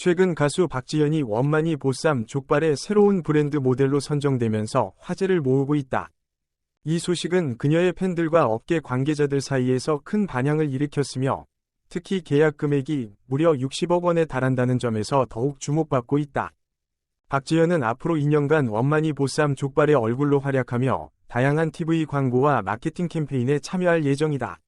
최근 가수 박지현이 원만이 보쌈 족발의 새로운 브랜드 모델로 선정되면서 화제를 모으고 있다. 이 소식은 그녀의 팬들과 업계 관계자들 사이에서 큰 반향을 일으켰으며 특히 계약 금액이 무려 60억 원에 달한다는 점에서 더욱 주목받고 있다. 박지현은 앞으로 2년간 원만이 보쌈 족발의 얼굴로 활약하며 다양한 TV 광고와 마케팅 캠페인에 참여할 예정이다.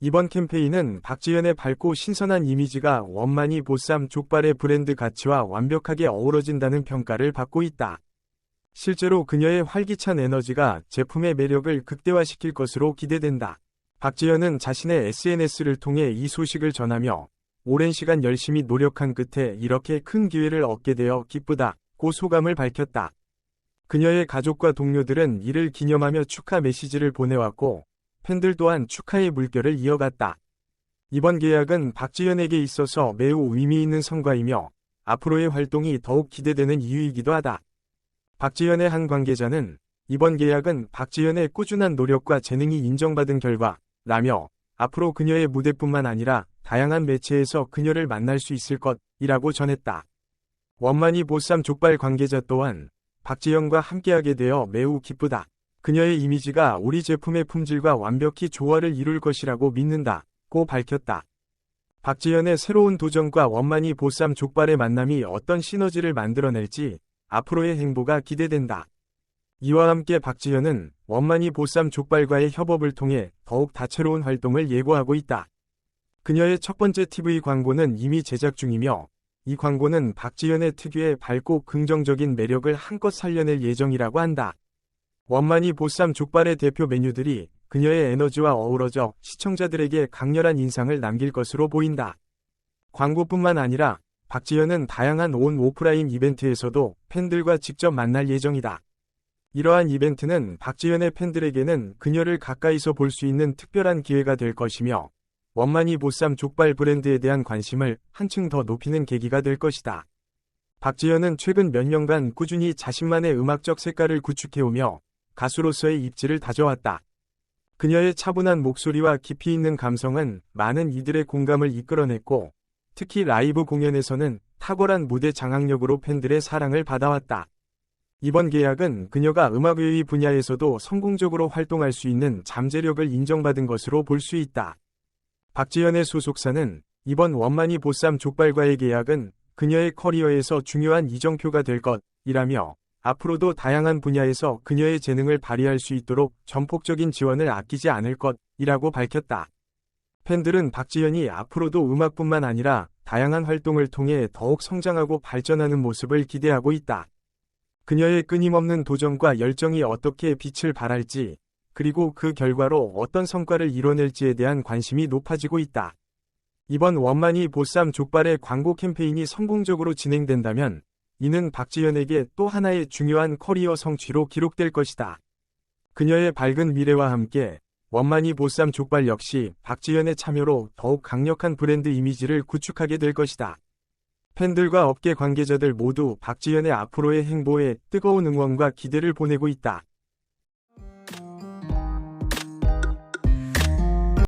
이번 캠페인은 박지현의 밝고 신선한 이미지가 원만이 보쌈 족발의 브랜드 가치와 완벽하게 어우러진다는 평가를 받고 있다. 실제로 그녀의 활기찬 에너지가 제품의 매력을 극대화시킬 것으로 기대된다. 박지현은 자신의 SNS를 통해 이 소식을 전하며 오랜 시간 열심히 노력한 끝에 이렇게 큰 기회를 얻게 되어 기쁘다 고 소감을 밝혔다. 그녀의 가족과 동료들은 이를 기념하며 축하 메시지를 보내왔고 팬들 또한 축하의 물결을 이어갔다. 이번 계약은 박지현에게 있어서 매우 의미 있는 성과이며 앞으로의 활동이 더욱 기대되는 이유이기도 하다. 박지현의 한 관계자는 이번 계약은 박지현의 꾸준한 노력과 재능이 인정받은 결과라며 앞으로 그녀의 무대뿐만 아니라 다양한 매체에서 그녀를 만날 수 있을 것이라고 전했다. 원만이 보쌈 족발 관계자 또한 박지현과 함께하게 되어 매우 기쁘다. 그녀의 이미지가 우리 제품의 품질과 완벽히 조화를 이룰 것이라고 믿는다고 밝혔다. 박지현의 새로운 도전과 원만이 보쌈 족발의 만남이 어떤 시너지를 만들어낼지 앞으로의 행보가 기대된다. 이와 함께 박지현은 원만이 보쌈 족발과의 협업을 통해 더욱 다채로운 활동을 예고하고 있다. 그녀의 첫 번째 TV 광고는 이미 제작 중이며 이 광고는 박지현의 특유의 밝고 긍정적인 매력을 한껏 살려낼 예정이라고 한다. 원만이 보쌈 족발의 대표 메뉴들이 그녀의 에너지와 어우러져 시청자들에게 강렬한 인상을 남길 것으로 보인다. 광고뿐만 아니라 박지현은 다양한 온 오프라인 이벤트에서도 팬들과 직접 만날 예정이다. 이러한 이벤트는 박지현의 팬들에게는 그녀를 가까이서 볼 수 있는 특별한 기회가 될 것이며 원만이 보쌈 족발 브랜드에 대한 관심을 한층 더 높이는 계기가 될 것이다. 박지현은 최근 몇 년간 꾸준히 자신만의 음악적 색깔을 구축해오며 가수로서의 입지를 다져왔다. 그녀의 차분한 목소리와 깊이 있는 감성은 많은 이들의 공감을 이끌어냈고 특히 라이브 공연에서는 탁월한 무대 장악력으로 팬들의 사랑을 받아왔다. 이번 계약은 그녀가 음악외의 분야에서도 성공적으로 활동할 수 있는 잠재력을 인정받은 것으로 볼 수 있다. 박지현의 소속사는 이번 원만이 보쌈 족발과의 계약은 그녀의 커리어에서 중요한 이정표가 될 것이라며 앞으로도 다양한 분야에서 그녀의 재능을 발휘할 수 있도록 전폭적인 지원을 아끼지 않을 것이라고 밝혔다. 팬들은 박지현이 앞으로도 음악뿐만 아니라 다양한 활동을 통해 더욱 성장하고 발전하는 모습을 기대하고 있다. 그녀의 끊임없는 도전과 열정이 어떻게 빛을 발할지, 그리고 그 결과로 어떤 성과를 이뤄낼지에 대한 관심이 높아지고 있다. 이번 원만이 보쌈 족발의 광고 캠페인이 성공적으로 진행된다면 이는 박지현에게 또 하나의 중요한 커리어 성취로 기록될 것이다. 그녀의 밝은 미래와 함께 원만이 보쌈 족발 역시 박지현의 참여로 더욱 강력한 브랜드 이미지를 구축하게 될 것이다. 팬들과 업계 관계자들 모두 박지현의 앞으로의 행보에 뜨거운 응원과 기대를 보내고 있다.